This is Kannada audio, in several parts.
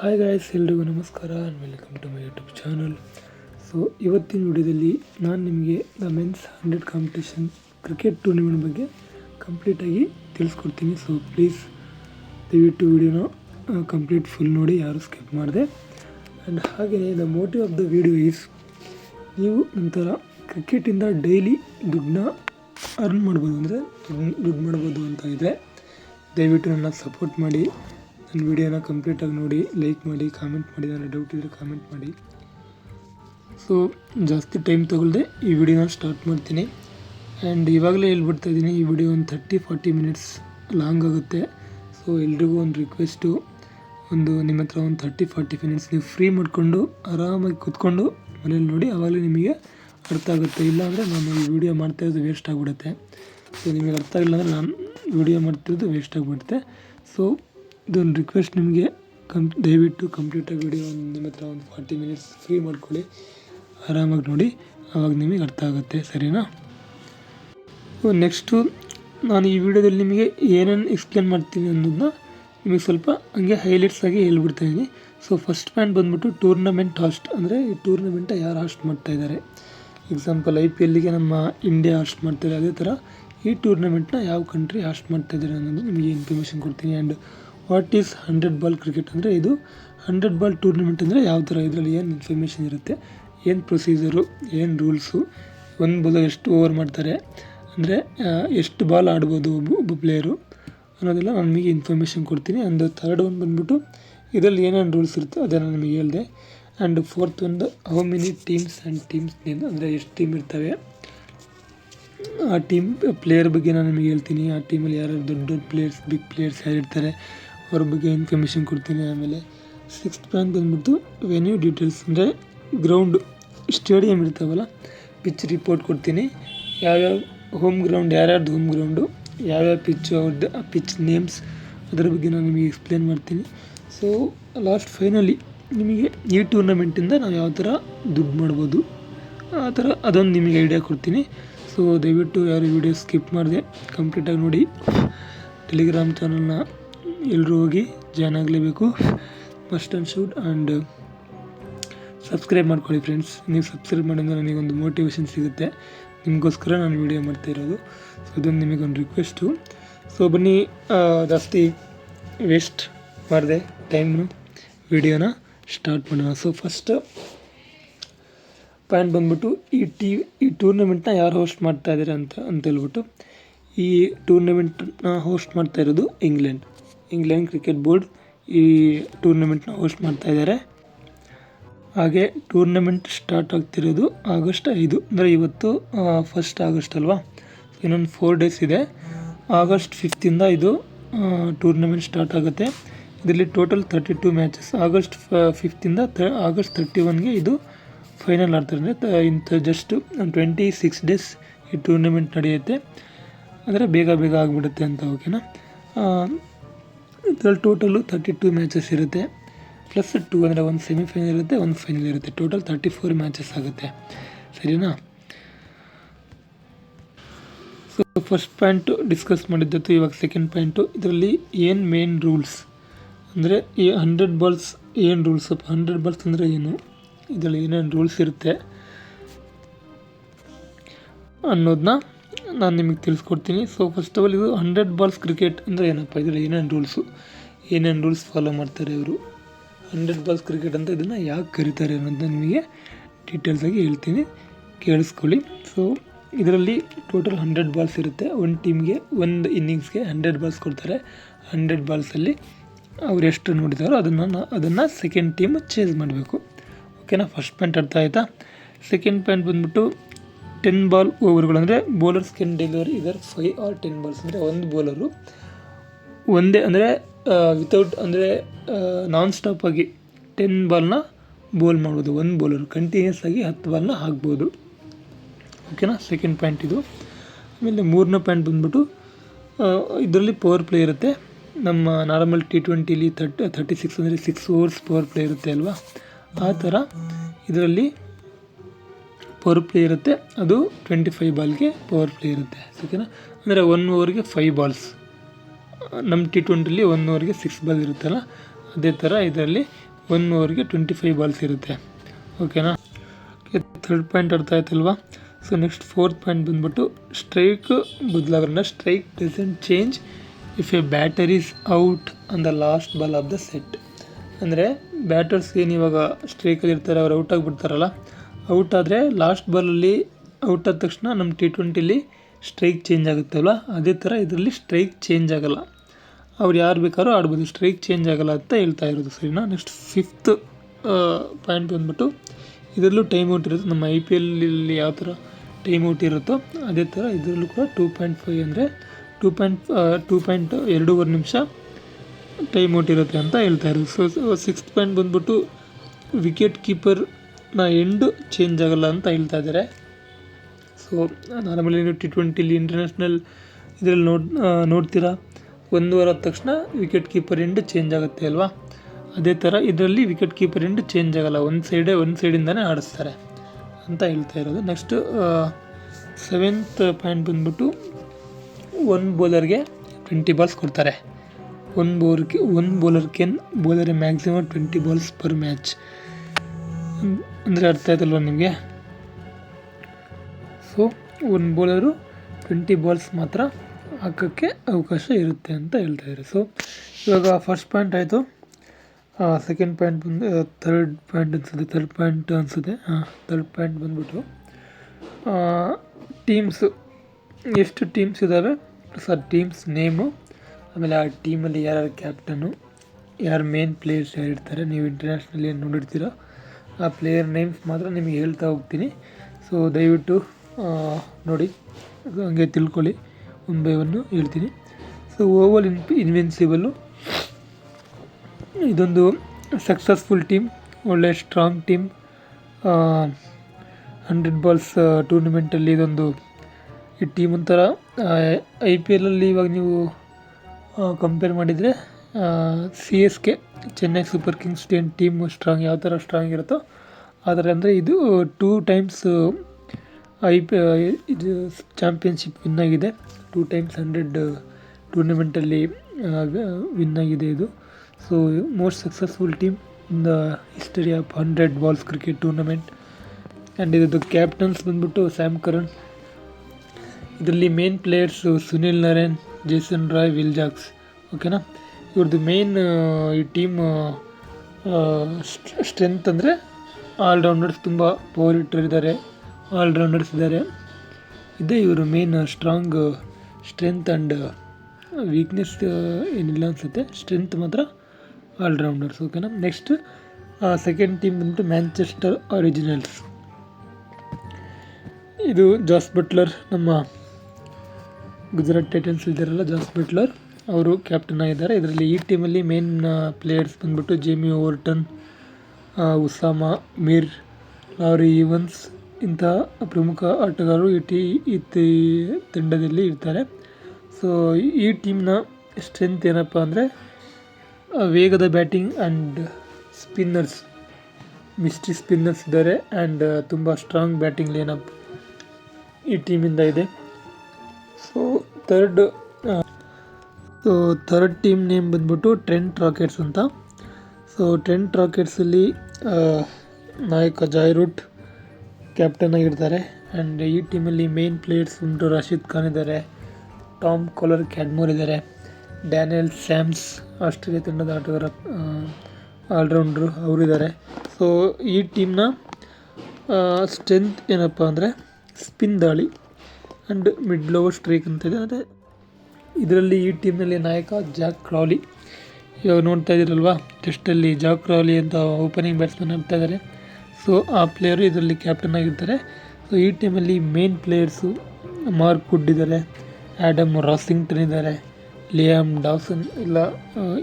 ಹಾಯ್ ಗಾಯ್ಸ್ ಎಲ್ರಿಗೂ ನಮಸ್ಕಾರ and welcome to my YouTube channel so ಇವತ್ತಿನ ವಿಡಿಯೋದಲ್ಲಿ ನಾನು ನಿಮಗೆ the men's hundred competition cricket tournament ಬಗ್ಗೆ ಕಂಪ್ಲೀಟಾಗಿ ತಿಳಿಸ್ಕೊಡ್ತೀನಿ. ಸೊ ಪ್ಲೀಸ್ ದಯವಿಟ್ಟು ವಿಡಿಯೋನ ಕಂಪ್ಲೀಟ್ ಫುಲ್ ನೋಡಿ, ಯಾರು ಸ್ಕಿಪ್ ಮಾಡಿದೆ. ಆ್ಯಂಡ್ ಹಾಗೆಯೇ the motive of the video is ನೀವು ನಂತರ ಕ್ರಿಕೆಟಿಂದ ಡೈಲಿ ದುಡ್ಡನ್ನ ಅರ್ನ್ ಮಾಡ್ಬೋದು ಅಂದರೆ ದುಡ್ಡು ಮಾಡ್ಬೋದು ಅಂತ ಇದೆ ದಯವಿಟ್ಟು ನನ್ನ ಸಪೋರ್ಟ್ ಮಾಡಿ. ನನ್ನ ವಿಡಿಯೋನ ಕಂಪ್ಲೀಟಾಗಿ ನೋಡಿ ಲೈಕ್ ಮಾಡಿ ಕಾಮೆಂಟ್ ಮಾಡಿ ನನ್ನ ಡೌಟ್ ಇದ್ದರೆ ಕಾಮೆಂಟ್ ಮಾಡಿ. ಸೊ ಜಾಸ್ತಿ ಟೈಮ್ ತೊಗೊಳ್ದೆ ಈ ವಿಡಿಯೋನ ಸ್ಟಾರ್ಟ್ ಮಾಡ್ತೀನಿ. ಆ್ಯಂಡ್ ಇವಾಗಲೇ ಹೇಳ್ಬಿಡ್ತಾ ಇದ್ದೀನಿ, ಈ ವಿಡಿಯೋ ಒಂದು ಥರ್ಟಿ ಫಾರ್ಟಿ ಮಿನಿಟ್ಸ್ ಲಾಂಗ್ ಆಗುತ್ತೆ. ಸೊ ಎಲ್ರಿಗೂ ಒಂದು ರಿಕ್ವೆಸ್ಟು ಒಂದು ನಿಮ್ಮ ಹತ್ರ ಒಂದು ಥರ್ಟಿ ಫಾರ್ಟಿ ಮಿನಿಟ್ಸ್ ನೀವು ಫ್ರೀ ಮಾಡಿಕೊಂಡು, ಆರಾಮಾಗಿ ಕೂತ್ಕೊಂಡು ಮನೇಲಿ ನೋಡಿ ಆವಾಗಲೇ ನಿಮಗೆ ಅರ್ಥ ಆಗುತ್ತೆ. ಇಲ್ಲಾಂದರೆ ನಾನು ಈ ವಿಡಿಯೋ ಮಾಡ್ತಾ ಇರೋದು ವೇಸ್ಟ್ ಆಗಿಬಿಡುತ್ತೆ. ಸೊ ನಿಮಗೆ ಅರ್ಥ ಆಗಿಲ್ಲ ಅಂದರೆ ನಾನು ವಿಡಿಯೋ ಮಾಡ್ತಿರೋದು ವೇಸ್ಟ್ ಆಗಿಬಿಡುತ್ತೆ. ಸೊ ಇದೊಂದು ರಿಕ್ವೆಸ್ಟ್ ನಿಮಗೆ. ಕಂ ದಯವಿಟ್ಟು ಕಂಪ್ಲೀಟಾಗಿ ವಿಡಿಯೋ ನಿಮ್ಮ ಹತ್ರ ಒಂದು ಫಾರ್ಟಿ ಮಿನಿಟ್ಸ್ ಫ್ರೀ ಮಾಡ್ಕೊಳ್ಳಿ. ಆರಾಮಾಗಿ ನೋಡಿ. ಆವಾಗ ನಿಮಗೆ ಅರ್ಥ ಆಗುತ್ತೆ. ಸರಿನಾ? ನೆಕ್ಸ್ಟು ನಾನು ಈ ವಿಡಿಯೋದಲ್ಲಿ ನಿಮಗೆ ಏನೇನು ಎಕ್ಸ್ಪ್ಲೇನ್ ಮಾಡ್ತೀನಿ ಅನ್ನೋದನ್ನ ನಿಮಗೆ ಸ್ವಲ್ಪ ಹಂಗೆ ಹೈಲೈಟ್ಸ್ ಆಗಿ ಹೇಳ್ಬಿಡ್ತಾ ಇದ್ದೀನಿ ಸೊ ಫಸ್ಟ್ ಪಾಯಿಂಟ್ ಬಂದ್ಬಿಟ್ಟು ಟೂರ್ನಮೆಂಟ್ ಹಾಸ್ಟ್ ಅಂದರೆ ಈ ಟೂರ್ನಮೆಂಟ ಯಾರು ಹಾಸ್ಟ್ ಮಾಡ್ತಾ ಇದ್ದಾರೆ ಎಕ್ಸಾಂಪಲ್ ಐ ಪಿ ಎಲ್ಲಿಗೆ ನಮ್ಮ ಇಂಡಿಯಾ ಹಾಸ್ಟ್ ಮಾಡ್ತಾರೆ ಅದೇ ಥರ ಈ ಟೂರ್ನಮೆಂಟ್ನ ಯಾವ ಕಂಟ್ರಿ ಹಾಸ್ಟ್ ಮಾಡ್ತಾ ಇದ್ದಾರೆ ಅನ್ನೋದು ನಿಮಗೆ ಇನ್ಫಾರ್ಮೇಷನ್ ಕೊಡ್ತೀನಿ. And what is hundred ball cricket ಅಂದರೆ ಇದು ಹಂಡ್ರೆಡ್ ಬಾಲ್ ಟೂರ್ನಮೆಂಟ್ ಅಂದರೆ ಯಾವ ಥರ ಇದರಲ್ಲಿ ಏನು ಇನ್ಫಾರ್ಮೇಷನ್ ಇರುತ್ತೆ, ಏನು ಪ್ರೊಸೀಜರು ಏನು ರೂಲ್ಸು ಒಂದು ಬಾಲ್ ಎಷ್ಟು ಓವರ್ ಮಾಡ್ತಾರೆ, ಅಂದರೆ ಎಷ್ಟು ಬಾಲ್ ಆಡ್ಬೋದು ಒಬ್ಬ ಒಬ್ಬ ಪ್ಲೇಯರು ಅನ್ನೋದೆಲ್ಲ ನಾನು ನಿಮಗೆ ಇನ್ಫಾರ್ಮೇಷನ್ ಕೊಡ್ತೀನಿ. ಆ್ಯಂಡ್ ಥರ್ಡ್ ಒನ್ ಬಂದುಬಿಟ್ಟು ಇದರಲ್ಲಿ ಏನೇನು ರೂಲ್ಸ್ ಇರುತ್ತೆ ಅದನ್ನು ನಿಮಗೆ ಹೇಳಿದೆ. ಆ್ಯಂಡ್ ಫೋರ್ತ್ ಒಂದು how many teams and teams name, ಅಂದರೆ ಎಷ್ಟು ಟೀಮ್ ಇರ್ತವೆ, ಆ ಟೀಮ್ ಪ್ಲೇಯರ್ ಬಗ್ಗೆ ನಾನು ನಿಮಗೆ ಹೇಳ್ತೀನಿ. ಆ ಟೀಮಲ್ಲಿ ಯಾರು ದೊಡ್ಡ ದೊಡ್ಡ ಪ್ಲೇಯರ್ಸ್ ಬಿಗ್ ಪ್ಲೇಯರ್ಸ್ ಯಾರು ಇರ್ತಾರೆ ಅವ್ರ ಬಗ್ಗೆ ಇನ್ಫಾರ್ಮೇಷನ್ ಕೊಡ್ತೀನಿ ಆಮೇಲೆ ಸಿಕ್ಸ್ತ್ ಪಾಯಿಂಟ್ ಬಂದ್ಬಿಟ್ಟು ವೆನ್ಯೂ ಡೀಟೇಲ್ಸ್ ಅಂದರೆ ಗ್ರೌಂಡ್ ಸ್ಟೇಡಿಯಂ ಇರ್ತಾವಲ್ಲ ಪಿಚ್ ರಿಪೋರ್ಟ್ ಕೊಡ್ತೀನಿ. ಯಾವ್ಯಾವ ಹೋಮ್ ಗ್ರೌಂಡ್ ಯಾರ್ಯಾರ್ದು ಹೋಮ್ ಗ್ರೌಂಡು ಯಾವ್ಯಾವ ಪಿಚ್ಚು ಅವ್ರದ್ದು ಆ ಪಿಚ್ ನೇಮ್ಸ್ ಅದರ ಬಗ್ಗೆ ನಾನು ನಿಮಗೆ ಎಕ್ಸ್ಪ್ಲೇನ್ ಮಾಡ್ತೀನಿ. ಸೊ ಲಾಸ್ಟ್ ಫೈನಲಿ ನಿಮಗೆ ಈ ಟೂರ್ನಮೆಂಟಿಂದ ನಾವು ಯಾವ ಥರ ದುಡ್ಡು ಮಾಡ್ಬೋದು, ಆ ಥರ ಅದೊಂದು ನಿಮಗೆ ಐಡಿಯಾ ಕೊಡ್ತೀನಿ. ಸೊ ದಯವಿಟ್ಟು ಯಾರು ವಿಡಿಯೋ ಸ್ಕಿಪ್ ಮಾಡಿದೆ ಕಂಪ್ಲೀಟಾಗಿ ನೋಡಿ. ಟೆಲಿಗ್ರಾಮ್ ಚಾನಲ್ನ ಎಲ್ಲರೂ ಹೋಗಿ ಜಾಯ್ನ್ ಆಗಲೇಬೇಕು. Must and shoot and subscribe ಮಾಡ್ಕೊಳ್ಳಿ ಫ್ರೆಂಡ್ಸ್ ನೀವು ಸಬ್ಸ್ಕ್ರೈಬ್ ಮಾಡಿದ್ರೆ ನನಗೊಂದು ಮೋಟಿವೇಶನ್ ಸಿಗುತ್ತೆ. ನಿಮಗೋಸ್ಕರ ನಾನು ವೀಡಿಯೋ ಮಾಡ್ತಾ ಇರೋದು. ಸೊ ಅದೊಂದು ನಿಮಗೊಂದು ರಿಕ್ವೆಸ್ಟು ಸೊ ಬನ್ನಿ ಜಾಸ್ತಿ ವೇಸ್ಟ್ ಮಾಡಿದೆ ಟೈಮ್ನು ವಿಡಿಯೋನ ಸ್ಟಾರ್ಟ್ ಮಾಡೋಣ. ಸೊ ಫಸ್ಟ್ ಪಾಯಿಂಟ್ ಬಂದ್ಬಿಟ್ಟು ಈ ಟಿ, ಈ ಟೂರ್ನಮೆಂಟ್ನ ಯಾರು ಹೋಸ್ಟ್ ಮಾಡ್ತಾ ಇದ್ದಾರೆ ಅಂತ ಅಂತ ಹೇಳ್ಬಿಟ್ಟು ಈ ಟೂರ್ನಮೆಂಟ್ನ ಹೋಸ್ಟ್ ಮಾಡ್ತಾ ಇರೋದು ಇಂಗ್ಲೆಂಡ್ ಇಂಗ್ಲೆಂಡ್ ಕ್ರಿಕೆಟ್ ಬೋರ್ಡ್ ಈ ಟೂರ್ನಮೆಂಟ್ನ ಹೋಸ್ಟ್ ಮಾಡ್ತಾ ಇದ್ದಾರೆ ಹಾಗೆ ಟೂರ್ನಮೆಂಟ್ ಸ್ಟಾರ್ಟ್ ಆಗ್ತಿರೋದು ಆಗಸ್ಟ್ ಐದು, ಅಂದರೆ ಇವತ್ತು ಫಸ್ಟ್ ಆಗಸ್ಟ್ ಅಲ್ವಾ? ಇನ್ನೊಂದು ಫೋರ್ ಡೇಸ್ ಇದೆ. ಆಗಸ್ಟ್ ಫಿಫ್ತಿಂದ ಇದು ಟೂರ್ನಮೆಂಟ್ ಸ್ಟಾರ್ಟ್ ಆಗುತ್ತೆ. ಇದರಲ್ಲಿ total thirty two matches August ಫಿಫ್ತಿಂದ to August thirty ಒನ್ಗೆ ಇದು ಫೈನಲ್ ಆಡ್ತಾರೆ. ಅಂದರೆ ಇಂಥ ಜಸ್ಟ್ ಟ್ವೆಂಟಿ ಸಿಕ್ಸ್ ಡೇಸ್ ಈ ಟೂರ್ನಮೆಂಟ್ ನಡೆಯುತ್ತೆ. ಅಂದರೆ ಬೇಗ ಬೇಗ ಆಗಿಬಿಡುತ್ತೆ ಅಂತ ಓಕೆನಾ ಇದರಲ್ಲಿ ಟೋಟಲು ತರ್ಟಿ ಟೂ ಮ್ಯಾಚಸ್ ಇರುತ್ತೆ. ಪ್ಲಸ್ ಟೂ ಅಂದರೆ ಒಂದು ಸೆಮಿಫೈನಲ್ ಇರುತ್ತೆ, ಒಂದು ಫೈನಲ್ ಇರುತ್ತೆ. ಟೋಟಲ್ ತರ್ಟಿ ಫೋರ್ ಮ್ಯಾಚಸ್ ಆಗುತ್ತೆ. ಸರಿನಾ? ಸೊ ಫಸ್ಟ್ ಪಾಯಿಂಟು ಡಿಸ್ಕಸ್ ಮಾಡಿದ್ದತ್ತು ಇವಾಗ ಸೆಕೆಂಡ್ ಪಾಯಿಂಟು ಇದರಲ್ಲಿ ಏನು ಮೇನ್ ರೂಲ್ಸ್ ಅಂದರೆ ಈ ಹಂಡ್ರೆಡ್ ಬಾಲ್ಸ್ ಏನು ರೂಲ್ಸ್ ಹಂಡ್ರೆಡ್ ಬಾಲ್ಸ್ ಅಂದರೆ ಏನು? ಇದರಲ್ಲಿ ಏನೇನು ರೂಲ್ಸ್ ಇರುತ್ತೆ? ಅನ್ನೋದನ್ನ ನಾನು ನಿಮಗೆ ತಿಳಿಸ್ಕೊಡ್ತೀನಿ. ಸೊ ಫಸ್ಟ್ ಆಫ್ ಆಲ್ ಇದು ಹಂಡ್ರೆಡ್ ಬಾಲ್ಸ್ ಕ್ರಿಕೆಟ್ ಅಂದರೆ ಏನಪ್ಪ? ಇದರಲ್ಲಿ ಏನೇನು ರೂಲ್ಸು ಏನೇನು ರೂಲ್ಸ್ ಫಾಲೋ ಮಾಡ್ತಾರೆ ಇವರು? ಹಂಡ್ರೆಡ್ ಬಾಲ್ಸ್ ಕ್ರಿಕೆಟ್ ಅಂತ ಇದನ್ನು ಯಾಕೆ ಕರೀತಾರೆ ಅನ್ನೋದನ್ನ ನಿಮಗೆ ಡೀಟೇಲ್ಸಾಗಿ ಹೇಳ್ತೀನಿ. ಕೇಳಿಸ್ಕೊಳ್ಳಿ. ಸೊ ಇದರಲ್ಲಿ ಟೋಟಲ್ ಹಂಡ್ರೆಡ್ ಬಾಲ್ಸ್ ಇರುತ್ತೆ. ಒಂದು ಟೀಮ್ಗೆ ಒಂದು ಇನ್ನಿಂಗ್ಸ್ಗೆ ಹಂಡ್ರೆಡ್ ಬಾಲ್ಸ್ ಕೊಡ್ತಾರೆ. ಹಂಡ್ರೆಡ್ ಬಾಲ್ಸಲ್ಲಿ ಅವ್ರು ಎಷ್ಟು ನೋಡಿದಾರೋ ಅದನ್ನು ಅದನ್ನು ಸೆಕೆಂಡ್ ಟೀಮ್ ಚೇಂಜ್ ಮಾಡಬೇಕು. ಓಕೆನಾ ಫಸ್ಟ್ ಪಾಯಿಂಟ್ ಅರ್ಥ ಆಯಿತಾ? ಸೆಕೆಂಡ್ ಪಾಯಿಂಟ್ ಬಂದ್ಬಿಟ್ಟು ಟೆನ್ ಬಾಲ್ ಓವರ್ಗಳು ಅಂದರೆ bowlers can deliver either five or ten balls ಅಂದರೆ ಒಂದು ಬೌಲರು ಒಂದೇ ಅಂದರೆ ವಿತೌಟ್ ಅಂದರೆ ನಾನ್ ಸ್ಟಾಪ್ ಆಗಿ ಟೆನ್ ಬಾಲ್ನ ಬೋಲ್ ಮಾಡ್ಬೋದು ಒಂದು ಬೌಲರು ಕಂಟಿನ್ಯೂಸ್ ಆಗಿ ಹತ್ತು ಬಾಲ್ನ ಹಾಕ್ಬೋದು. ಓಕೆನಾ ಸೆಕೆಂಡ್ ಪಾಯಿಂಟ್ ಇದು. ಆಮೇಲೆ ಮೂರನೇ ಪಾಯಿಂಟ್ ಬಂದ್ಬಿಟ್ಟು ಇದರಲ್ಲಿ ಪವರ್ ಪ್ಲೇ ಇರುತ್ತೆ. ನಮ್ಮ ನಾರ್ಮಲ್ ಟಿ ಟ್ವೆಂಟಿಲಿ ತರ್ಟ್ ತರ್ಟಿ ಸಿಕ್ಸ್ ಅಂದರೆ ಸಿಕ್ಸ್ ಓವರ್ಸ್ ಪವರ್ ಪ್ಲೇ ಇರುತ್ತೆ ಅಲ್ವಾ? ಆ ಥರ ಇದರಲ್ಲಿ ಪವರ್ ಪ್ಲೇ ಇರುತ್ತೆ. ಅದು ಟ್ವೆಂಟಿ ಫೈವ್ ಬಾಲ್ಗೆ ಪವರ್ ಪ್ಲೇ ಇರುತ್ತೆ. ಓಕೆನಾ ಅಂದರೆ ಒನ್ ಓವರ್ಗೆ ಫೈವ್ ಬಾಲ್ಸ್ ನಮ್ಮ ಟಿ ಟ್ವೆಂಟಿಲಿ ಒನ್ ಓವರ್ಗೆ ಸಿಕ್ಸ್ ಬಾಲ್ ಇರುತ್ತಲ್ಲ, ಅದೇ ಥರ ಇದರಲ್ಲಿ ಒನ್ ಓವರ್ಗೆ ಟ್ವೆಂಟಿ ಫೈವ್ ಬಾಲ್ಸ್ ಇರುತ್ತೆ. ಓಕೆನಾ ಥರ್ಡ್ ಪಾಯಿಂಟ್ ಅರ್ಥ ಆಯ್ತಲ್ವಾ? ಸೊ ನೆಕ್ಸ್ಟ್ ಫೋರ್ತ್ ಪಾಯಿಂಟ್ ಬಂದ್ಬಿಟ್ಟು strike ಬದಲಾಗೋಣ strike doesn't change if a batter is out on the last ball of the set ಅಂದರೆ ಬ್ಯಾಟರ್ಸ್ ಏನು ಇವಾಗ ಸ್ಟ್ರೈಕಲ್ಲಿ ಇರ್ತಾರೆ ಅವ್ರು ಔಟ್ ಆಗಿಬಿಡ್ತಾರಲ್ಲ ಔಟ್ ಆದರೆ ಲಾಸ್ಟ್ ಬಾಲಲ್ಲಿ ಔಟ್ ಆದ ತಕ್ಷಣ ನಮ್ಮ ಟಿ ಟ್ವೆಂಟಿಲಿ ಸ್ಟ್ರೈಕ್ ಚೇಂಜ್ ಆಗುತ್ತಲ್ಲ ಅದೇ ಥರ ಇದರಲ್ಲಿ ಸ್ಟ್ರೈಕ್ ಚೇಂಜ್ ಆಗಲ್ಲ. ಅವ್ರು ಯಾರು ಬೇಕಾದ್ರೂ ಆಡ್ಬೋದು. ಸ್ಟ್ರೈಕ್ ಚೇಂಜ್ ಆಗಲ್ಲ ಅಂತ ಹೇಳ್ತಾ ಇರೋದು ಸರಿನಾ? ನೆಕ್ಸ್ಟ್ ಫಿಫ್ತ್ ಪಾಯಿಂಟ್ ಬಂದ್ಬಿಟ್ಟು ಇದರಲ್ಲೂ ಟೈಮ್ ಔಟ್ ಇರುತ್ತೆ. ನಮ್ಮ ಐ ಪಿ ಎಲ್ಲಿ ಯಾವ ಥರ ಟೈಮ್ ಔಟ್ ಇರುತ್ತೋ ಅದೇ ಥರ ಇದರಲ್ಲೂ ಕೂಡ ಟೂ ಪಾಯಿಂಟ್ ಫೈವ್ ಅಂದರೆ ಟೂ ಪಾಯಿಂಟ್ ಟೂ ಪಾಯಿಂಟ್ ಎರಡೂವರೆ ನಿಮಿಷ ಟೈಮ್ ಔಟ್ ಇರುತ್ತೆ ಅಂತ ಹೇಳ್ತಾ ಇರೋದು. ಸೊ ಸಿಕ್ಸ್ತ್ ಪಾಯಿಂಟ್ ಬಂದ್ಬಿಟ್ಟು ವಿಕೆಟ್ ಕೀಪರ್ನ ಎಂಡ್ ಚೇಂಜ್ ಆಗಲ್ಲ ಅಂತ ಹೇಳ್ತಾ ಇದ್ದಾರೆ. ಸೊ ನಾರ್ಮಲಿ ನೀವು ಟಿ ಟ್ವೆಂಟಿಲಿ ಇಂಟರ್ನ್ಯಾಷನಲ್ ಇದರಲ್ಲಿ ನೋಡ್ ನೋಡ್ತೀರಾ? ಒಂದು ವಾರ ಆದ ತಕ್ಷಣ ವಿಕೆಟ್ ಕೀಪರ್ ಎಂಡ್ ಚೇಂಜ್ ಆಗುತ್ತೆ ಅಲ್ವಾ? ಅದೇ ಥರ ಇದರಲ್ಲಿ ವಿಕೆಟ್ ಕೀಪರ್ ಎಂಡ್ ಚೇಂಜ್ ಆಗಲ್ಲ. ಒಂದು ಸೈಡೇ ಒಂದು ಸೈಡಿಂದನೇ ಆಡಿಸ್ತಾರೆ ಅಂತ ಹೇಳ್ತಾ ಇರೋದು. ನೆಕ್ಸ್ಟು ಸೆವೆಂತ್ ಪಾಯಿಂಟ್ ಬಂದ್ಬಿಟ್ಟು ಒನ್ ಬೌಲರ್ಗೆ ಟ್ವೆಂಟಿ ಬಾಲ್ಸ್ ಕೊಡ್ತಾರೆ. One ಬೌಲರ್ಗೆ bowler can bowler maximum twenty balls per match ಅಂದರೆ ಅರ್ಥ ಆಯ್ತಲ್ವ ನಿಮಗೆ? ಸೊ ಒಂದು ಬೌಲರು ಟ್ವೆಂಟಿ ಬಾಲ್ಸ್ ಮಾತ್ರ ಹಾಕೋಕ್ಕೆ ಅವಕಾಶ ಇರುತ್ತೆ ಅಂತ ಹೇಳ್ತಾ ಇದ್ದಾರೆ. ಸೊ ಇವಾಗ ಫಸ್ಟ್ ಪಾಯಿಂಟ್ ಆಯಿತು. ಸೆಕೆಂಡ್ ಪಾಯಿಂಟ್ ಬಂದು ಥರ್ಡ್ ಪಾಯಿಂಟ್ ಅನಿಸುತ್ತೆ ಥರ್ಡ್ ಪಾಯಿಂಟ್ ಅನಿಸುತ್ತೆ. ಹಾಂ ಥರ್ಡ್ ಪಾಯಿಂಟ್ ಬಂದ್ಬಿಟ್ಟು ಟೀಮ್ಸು ಎಷ್ಟು ಟೀಮ್ಸ್ ಇದ್ದಾವೆ ಪ್ಲಸ್ ಆ ಟೀಮ್ಸ್ ನೇಮು ಆಮೇಲೆ ಆ ಟೀಮಲ್ಲಿ ಯಾರ್ಯಾರು ಕ್ಯಾಪ್ಟನು ಯಾರು ಮೇನ್ ಪ್ಲೇಯರ್ಸ್ ಯಾರು ಇರ್ತಾರೆ ನೀವು ಇಂಟರ್ನ್ಯಾಷನಲ್ ಏನು ನೋಡಿರ್ತೀರೋ? ಆ ಪ್ಲೇಯರ್ ನೇಮ್ಸ್ ಮಾತ್ರ ನಿಮಗೆ ಹೇಳ್ತಾ ಹೋಗ್ತೀನಿ. ಸೊ ದಯವಿಟ್ಟು ನೋಡಿ, ಹಂಗೆ ತಿಳ್ಕೊಳ್ಳಿ. ಒನ್ ಬೈ ಹೇಳ್ತೀನಿ. ಸೊ ಓವಲ್ ಇನ್ ಇನ್ವೆನ್ಸಿಬಲ್ಲು ಇದೊಂದು ಸಕ್ಸಸ್ಫುಲ್ ಟೀಮ್ ಒಳ್ಳೆ ಸ್ಟ್ರಾಂಗ್ ಟೀಮ್ ಹಂಡ್ರೆಡ್ ಬಾಲ್ಸ್ ಟೂರ್ನಮೆಂಟಲ್ಲಿ ಇದೊಂದು ಈ ಟೀಮ್ ಒಂಥರ. ಐ ಪಿ ಎಲ್ಲಲ್ಲಿ ಇವಾಗ ನೀವು ಕಂಪೇರ್ ಮಾಡಿದರೆ C S K, Chennai Super Kings team team strong ಯಾವ ಥರ ಸ್ಟ್ರಾಂಗ್ ಇರುತ್ತೋ ಆ ಅಂದರೆ ಇದು ಟೂ ಟೈಮ್ಸ್ ಐ ಪಿ ಇದು ಚಾಂಪಿಯನ್ಶಿಪ್ ವಿನ್ ಆಗಿದೆ. ಟೂ ಟೈಮ್ಸ್ ಹಂಡ್ರೆಡ್ ಟೂರ್ನಮೆಂಟಲ್ಲಿ ವಿನ್ ಆಗಿದೆ ಇದು. So most successful team in the history of hundred balls cricket tournament and ಇದ್ರದ್ದು ಕ್ಯಾಪ್ಟನ್ಸ್ ಬಂದ್ಬಿಟ್ಟು ಸ್ಯಾಮ್ ಕರಣ್ ಇದರಲ್ಲಿ main players Sunil Narine Jason Roy Will Jacks ಓಕೆನಾ ಇವ್ರದ್ದು ಮೇನ್ ಈ ಟೀಮ್ ಸ್ಟ್ರೆಂತ್ ಅಂದರೆ ಆಲ್ರೌಂಡರ್ಸ್ ತುಂಬ ಪವರ್ ಹಿಟ್ಟರ್ ಇದ್ದಾರೆ ಆಲ್ರೌಂಡರ್ಸ್ ಇದ್ದಾರೆ ಇದೇ ಇವರು main strong strength and weakness ಏನಿಲ್ಲ ಅನಿಸುತ್ತೆ. ಸ್ಟ್ರೆಂತ್ ಮಾತ್ರ ಆಲ್ರೌಂಡರ್ಸ್ ಓಕೆನಾ ನೆಕ್ಸ್ಟ್ ಸೆಕೆಂಡ್ ಟೀಮ್ ಬಂದುಬಿಟ್ಟು ಮ್ಯಾಂಚೆಸ್ಟರ್ ಒರಿಜಿನಲ್ಸ್ ಇದು ಜಾಸ್ ಬಟ್ಲರ್ ನಮ್ಮ ಗುಜರಾತ್ ಟೈಟನ್ಸ್ ಇದ್ದಾರಲ್ಲ ಜಾಸ್ ಬಟ್ಲರ್ ಅವರು ಕ್ಯಾಪ್ಟನ್ ಆಗಿದ್ದಾರೆ. ಇದರಲ್ಲಿ ಈ ಟೀಮಲ್ಲಿ ಮೇನ್ ಪ್ಲೇಯರ್ಸ್ ಬಂದ್ಬಿಟ್ಟು Jamie Overton Usama, Mir, Laurie Evans ಇಂತಹ ಪ್ರಮುಖ ಆಟಗಾರರು ಈ ಟಿ, ಈ ತಂಡದಲ್ಲಿ ಇರ್ತಾರೆ. ಸೊ ಈ ಟೀಮ್ನ ಸ್ಟ್ರೆಂತ್ ಏನಪ್ಪ ಅಂದರೆ ವೇಗದ batting and spinners mystery spinners ಇದ್ದಾರೆ. ಆ್ಯಂಡ್ ತುಂಬ ಸ್ಟ್ರಾಂಗ್ ಬ್ಯಾಟಿಂಗ್ ಲೈನಪ್ ಈ ಟೀಮಿಂದ ಇದೆ so third so third team name ಬಂದ್ಬಿಟ್ಟು ಟ್ರೆಂಟ್ ರಾಕೆಟ್ಸ್ ಅಂತ. ಸೊ ಟ್ರೆಂಟ್ ರಾಕೆಟ್ಸಲ್ಲಿ ನಾಯಕ ಜಾಯ್ರೂಟ್ ಕ್ಯಾಪ್ಟನ್ ಆಗಿರ್ತಾರೆ. ಆ್ಯಂಡ್ ಈ ಟೀಮಲ್ಲಿ ಮೇನ್ ಪ್ಲೇಯರ್ಸ್ ಉಂಟು ರಶೀದ್ ಖಾನ್ ಇದ್ದಾರೆ. ಟಾಮ್ ಕೊಲರ್ ಕ್ಯಾಡ್ಮೋರ್ ಇದ್ದಾರೆ. ಡ್ಯಾನಿಯಲ್ ಸ್ಯಾಮ್ಸ್ ಆಸ್ಟ್ರೇಲಿಯಾ ತಂಡದ ಆಟಗಾರ ಆಲ್ರೌಂಡ್ರು ಅವರಿದ್ದಾರೆ ಸೊ ಈ ಟೀಮ್ನ ಸ್ಟ್ರೆಂತ್ ಏನಪ್ಪ ಅಂದರೆ ಸ್ಪಿನ್ ದಾಳಿ ಆ್ಯಂಡ್ ಮಿಡ್ ಲೋವರ್ ಸ್ಟ್ರೈಕ್ ಅಂತ ಇದೆ. ಅಂದರೆ ಇದರಲ್ಲಿ ಈ ಟೀಮ್ನಲ್ಲಿ ನಾಯಕ ಜಾಕ್ ಕ್ರಾಲಿ ಇವಾಗ ನೋಡ್ತಾ ಇದ್ದೀರಲ್ವಾ? ಟೆಸ್ಟಲ್ಲಿ ಜಾಕ್ ಕ್ರಾಲಿ ಅಂತ ಓಪನಿಂಗ್ ಬ್ಯಾಟ್ಸ್ಮನ್ ಆಗ್ತಾ ಇದ್ದಾರೆ. ಸೊ ಆ ಪ್ಲೇಯರು ಇದರಲ್ಲಿ ಕ್ಯಾಪ್ಟನ್ ಆಗಿರ್ತಾರೆ. ಸೊ ಈ ಟೀಮಲ್ಲಿ ಮೇನ್ ಪ್ಲೇಯರ್ಸು ಮಾರ್ಕ್ ವುಡ್ ಇದ್ದಾರೆ. ಆ್ಯಡಮ್ ರಾಸಿಂಗ್ಟನ್ ಇದ್ದಾರೆ. ಲಿಯಾಮ್ ಡಾಸನ್ ಇಲ್ಲ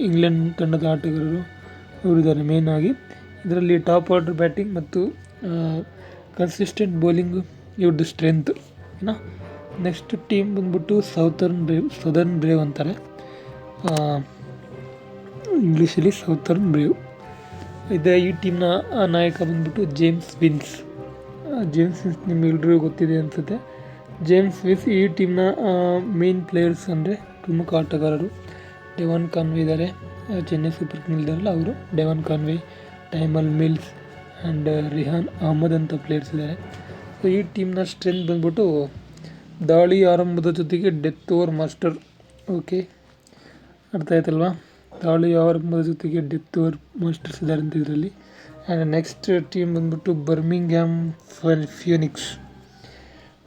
ಇಂಗ್ಲೆಂಡ್ ತಂಡದ ಆಟಗಾರರು ಅವರಿದ್ದಾರೆ ಮೇನ್ ಆಗಿ. ಇದರಲ್ಲಿ ಟಾಪ್ ಆರ್ಡರ್ ಬ್ಯಾಟಿಂಗ್ ಮತ್ತು ಕನ್ಸಿಸ್ಟೆಂಟ್ ಬೌಲಿಂಗು ಇವ್ರದ್ದು ಸ್ಟ್ರೆಂತ್ ಏನಾ? ನೆಕ್ಸ್ಟ್ ಟೀಮ್ ಬಂದ್ಬಿಟ್ಟು ಸೌತರ್ನ್ ಬ್ರೇವ್ ಸದರ್ನ್ ಬ್ರೇವ್ ಅಂತಾರೆ. ಇಂಗ್ಲೀಷಲ್ಲಿ ಸೌತರ್ನ್ ಬ್ರೇವ್. ಇದೆ ಈ ಟೀಮ್ನ ನಾಯಕ ಬಂದ್ಬಿಟ್ಟು ಜೇಮ್ಸ್ ವಿನ್ಸ್. ಜೇಮ್ಸ್ ವಿನ್ಸ್ ನಿಮ್ಗೆಲ್ರಿಗೂ ಗೊತ್ತಿದೆ ಅನಿಸುತ್ತೆ. ಜೇಮ್ಸ್ ವಿನ್ಸ್ ಈ ಟೀಮ್ನ ಮೇನ್ ಪ್ಲೇಯರ್ಸ್ ಅಂದರೆ ಪ್ರಮುಖ ಆಟಗಾರರು. ಡೆವನ್ ಕಾನ್ವೆ ಇದ್ದಾರೆ ಚೆನ್ನೈ ಸೂಪರ್ ಕಿಂಗ್ ಇದ್ದಾರಲ್ಲ ಅವರು. Devon Conway, Tymal Mills and Rehan Ahmed ಅಂತ ಪ್ಲೇಯರ್ಸ್ ಇದ್ದಾರೆ ಸೊ ಈ ಟೀಮ್ನ ಸ್ಟ್ರೆಂತ್ ಬಂದ್ಬಿಟ್ಟು ದಾಳಿ ಆರಂಭದ ಜೊತೆಗೆ ಡೆತ್ ಓವರ್ ಮಾಸ್ಟರ್. ಓಕೆ. ಅರ್ಥ ಆಯ್ತಲ್ವಾ? ದಾಳಿ ಆರಂಭದ ಜೊತೆಗೆ ಡೆತ್ ಓವರ್ ಮಾಸ್ಟರ್ಸ್ ಇದ್ದಾರೆ ಅಂತ ಇದರಲ್ಲಿ. ಆ್ಯಂಡ್ ನೆಕ್ಸ್ಟ್ ಟೀಮ್ ಬಂದ್ಬಿಟ್ಟು ಬರ್ಮಿಂಗ್ಹ್ಯಾಮ್ ಫಿಯೋನಿಕ್ಸ್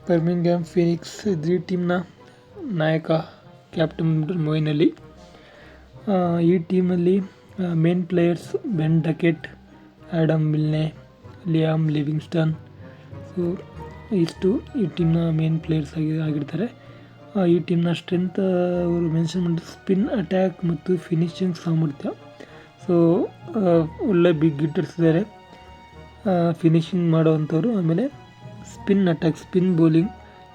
ಬರ್ಮಿಂಗ್ಹ್ಯಾಮ್ ಫಿನಿಕ್ಸ್ ಈ ಟೀಮ್ನ ನಾಯಕ ಕ್ಯಾಪ್ಟನ್ ಮೊಯಿನ್ ಅಲಿ ಈ ಟೀಮಲ್ಲಿ main players Ben Duckett Adam Milne Liam Livingstone so ಇಷ್ಟು ಈ ಟೀಮ್ನ ಮೇನ್ ಪ್ಲೇಯರ್ಸ್ ಆಗಿ ಆಗಿರ್ತಾರೆ. ಈ ಟೀಮ್ನ ಸ್ಟ್ರೆಂತ್ ಅವರು ಮೆನ್ಷನ್ ಮಾಡಿದ ಸ್ಪಿನ್ ಅಟ್ಯಾಕ್ ಮತ್ತು ಫಿನಿಶಿಂಗ್ ಸಾಮರ್ಥ್ಯ. ಸೊ ಒಳ್ಳೆ ಬಿಗ್ ಹಿಟ್ಟರ್ಸ್ ಇದ್ದಾರೆ ಫಿನಿಶಿಂಗ್ ಮಾಡೋವಂಥವ್ರು, ಆಮೇಲೆ ಸ್ಪಿನ್ ಅಟ್ಯಾಕ್ ಸ್ಪಿನ್ ಬೌಲಿಂಗ್